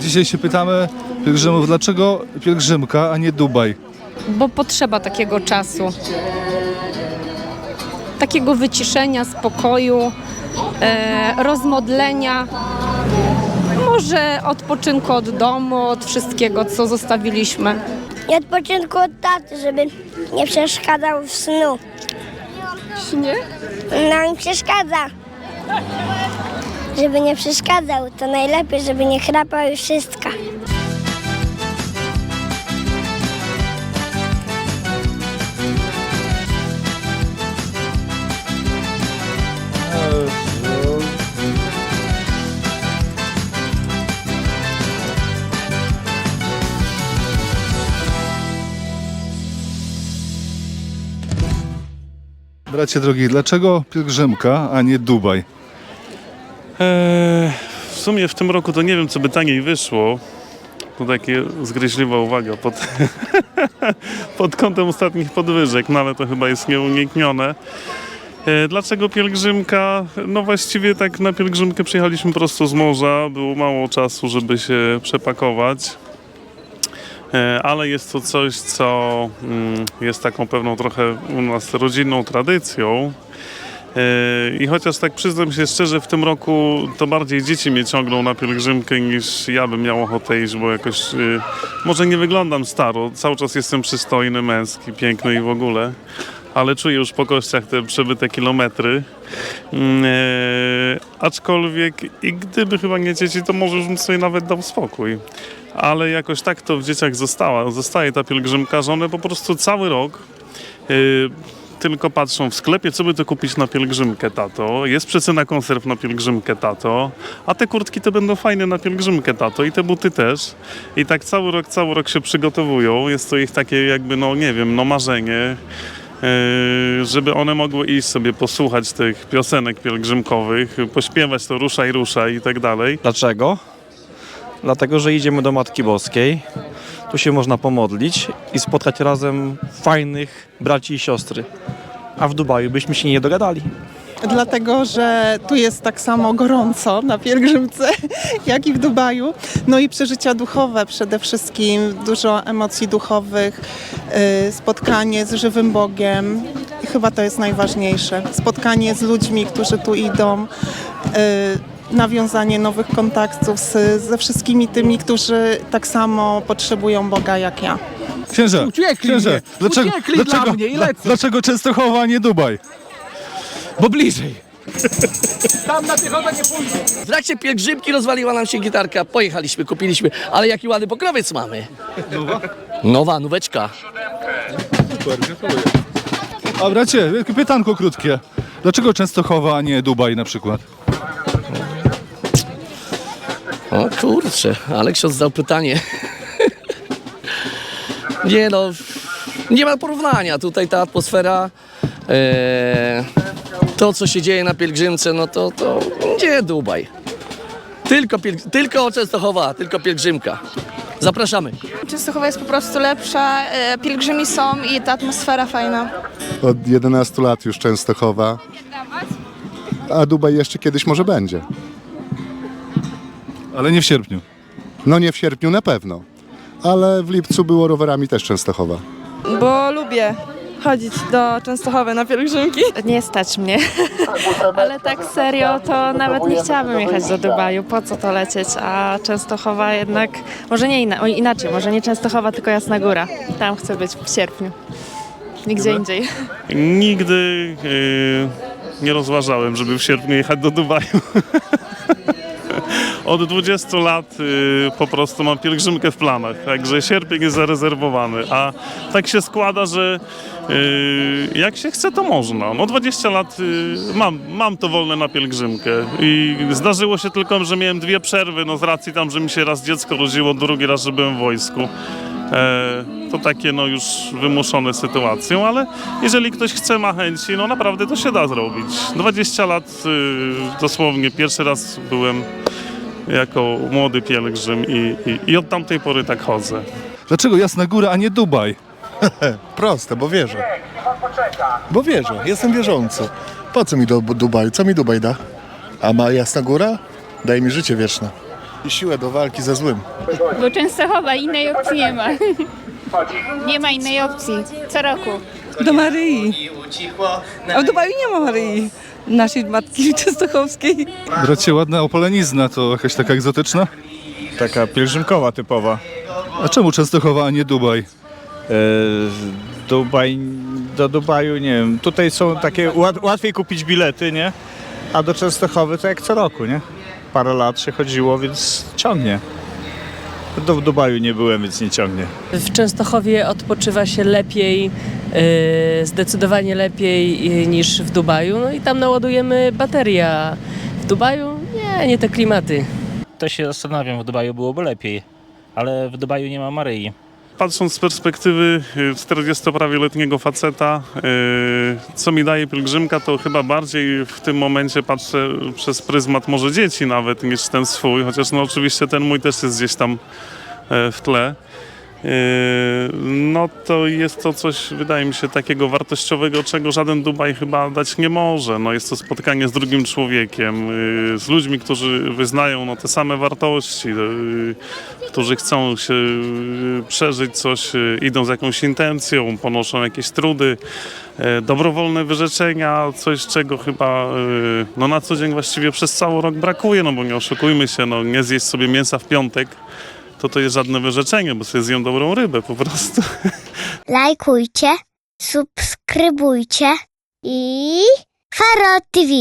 Dzisiaj się pytamy pielgrzymów, dlaczego pielgrzymka, a nie Dubaj? bo potrzeba takiego czasu. Takiego wyciszenia, spokoju, e, rozmodlenia. Może odpoczynku od domu, od wszystkiego, co zostawiliśmy. I odpoczynku od taty, żeby nie przeszkadzał w snu. Nie? No mi przeszkadza. Żeby nie przeszkadzał, to najlepiej, żeby nie chrapał i wszystko. Bracie drogi, dlaczego pielgrzymka, a nie Dubaj? Eee, w sumie w tym roku to nie wiem, co by taniej wyszło. To takie zgryźliwa uwaga pod, pod kątem ostatnich podwyżek, no ale to chyba jest nieuniknione. E, Dlaczego pielgrzymka? No właściwie tak na pielgrzymkę przyjechaliśmy prosto z morza, było mało czasu, żeby się przepakować. E, Ale jest to coś, co mm, jest taką pewną trochę u nas rodzinną tradycją. E, I chociaż tak przyznam się szczerze, w tym roku to bardziej dzieci mnie ciągną na pielgrzymkę niż ja bym miał ochotę iść, bo jakoś e, może nie wyglądam staro, cały czas jestem przystojny, męski, piękny i w ogóle, ale czuję już po kościach te przebyte kilometry. Mm, E, aczkolwiek i gdyby chyba nie dzieci, to może już bym sobie nawet dał spokój. Ale jakoś tak to w dzieciach została, zostaje ta pielgrzymka, że one po prostu cały rok e, tylko patrzą w sklepie, co by to kupić na pielgrzymkę, tato. Jest przecena konserw na pielgrzymkę, tato. A te kurtki to będą fajne na pielgrzymkę, tato. I te buty też. I tak cały rok, cały rok się przygotowują. Jest to ich takie jakby, no nie wiem, no marzenie. Yy, żeby one mogły iść sobie posłuchać tych piosenek pielgrzymkowych, pośpiewać to ruszaj, ruszaj i tak dalej. Dlaczego? Dlatego, że idziemy do Matki Boskiej. Tu się można pomodlić i spotkać razem fajnych braci i siostry. A w Dubaju byśmy się nie dogadali. dlatego że tu jest tak samo gorąco na pielgrzymce, jak i w Dubaju. No i przeżycia duchowe przede wszystkim, dużo emocji duchowych, y, spotkanie z żywym Bogiem. Chyba to jest najważniejsze. Spotkanie z ludźmi, którzy tu idą. Nawiązanie nowych kontaktów z, ze wszystkimi tymi, którzy tak samo potrzebują Boga jak ja. Księże, Uciekli księże, mnie, dlaczego, uciekli dla dlaczego, mnie i lecą. dlaczego Częstochowa, a nie Dubaj? Bo bliżej. Tam na piechotę nie pójdzie. W trakcie pielgrzymki rozwaliła nam się gitarka. Pojechaliśmy, kupiliśmy, ale jaki ładny pokrowiec mamy. Nowa? Nowa, nóweczka. A bracie, pytanko krótkie. Dlaczego Częstochowa, a nie Dubaj na przykład? O kurczę, ale ksiądz zadał pytanie. nie no, nie ma porównania. Tutaj ta atmosfera, e, to co się dzieje na pielgrzymce, no to, to nie Dubaj. Tylko, pielg- tylko Częstochowa, tylko pielgrzymka. Zapraszamy. Częstochowa jest po prostu lepsza, e, pielgrzymi są i ta atmosfera fajna. Od 11 lat już Częstochowa. A Dubaj jeszcze kiedyś może będzie. Ale nie w sierpniu. No nie w sierpniu na pewno. Ale w lipcu było rowerami też Częstochowa. Bo lubię chodzić do Częstochowy na pielgrzymki. Nie stać mnie. Ale tak serio, to nawet nie chciałabym jechać do Dubaju. Po co to lecieć? A Częstochowa jednak, może nie inna, o, inaczej, może nie Częstochowa, tylko Jasna Góra. Tam chcę być w sierpniu. Nigdzie indziej. Nigdy yy, nie rozważałem, żeby w sierpniu jechać do Dubaju. Od 20 lat yy, po prostu mam pielgrzymkę w planach, także sierpień jest zarezerwowany, a tak się składa, że yy, jak się chce, to można. No 20 lat yy, mam, mam to wolne na pielgrzymkę i zdarzyło się tylko, że miałem dwie przerwy, no z racji tam, że mi się raz dziecko rodziło, drugi raz, że byłem w wojsku. E, to takie no już wymuszone sytuacją, ale jeżeli ktoś chce, ma chęci, no naprawdę to się da zrobić. 20 lat y, dosłownie pierwszy raz byłem jako młody pielgrzym i, i, i od tamtej pory tak chodzę. Dlaczego Jasna Góra, a nie Dubaj? Proste, bo wierzę. Bo wierzę, jestem wierzący. Po co mi do Dubaju? Co mi Dubaj da? A ma Jasna Góra? Daje mi życie wieczne. i siłę do walki ze złym. Bo Częstochowa innej opcji nie ma. Nie ma innej opcji. Co roku. Do Maryi. A w Dubaju nie ma Maryi. Naszej Matki Częstochowskiej. Bracie, ładna opolenizna to jakaś taka egzotyczna? Taka pielgrzymkowa typowa. A czemu Częstochowa, a nie Dubaj? E, Dubaj, do Dubaju nie wiem, tutaj są takie, łat, łatwiej kupić bilety, nie? A do Częstochowy to jak co roku, nie? Parę lat się chodziło, więc ciągnie. Do w Dubaju nie byłem, więc nie ciągnie. W Częstochowie odpoczywa się lepiej, zdecydowanie lepiej e, niż w Dubaju. No i tam naładujemy bateria. W Dubaju nie, nie te klimaty. To się zastanawiam, w Dubaju byłoby lepiej, ale w Dubaju nie ma Maryi. Patrząc z perspektywy y, 40-prawie-letniego faceta, y, co mi daje pielgrzymka, to chyba bardziej w tym momencie patrzę przez pryzmat może dzieci nawet niż ten swój, chociaż no oczywiście ten mój też jest gdzieś tam e, w tle. Y, No to jest to coś, wydaje mi się, takiego wartościowego, czego żaden Dubaj chyba dać nie może. No jest to spotkanie z drugim człowiekiem, y, z ludźmi, którzy wyznają no, te same wartości, y, którzy chcą się przeżyć coś, idą z jakąś intencją, ponoszą jakieś trudy, dobrowolne wyrzeczenia, coś czego chyba no, na co dzień właściwie przez cały rok brakuje, no bo nie oszukujmy się, no, nie zjeść sobie mięsa w piątek, to to jest żadne wyrzeczenie, bo sobie zjem dobrą rybę po prostu. Lajkujcie, subskrybujcie i Faro TV.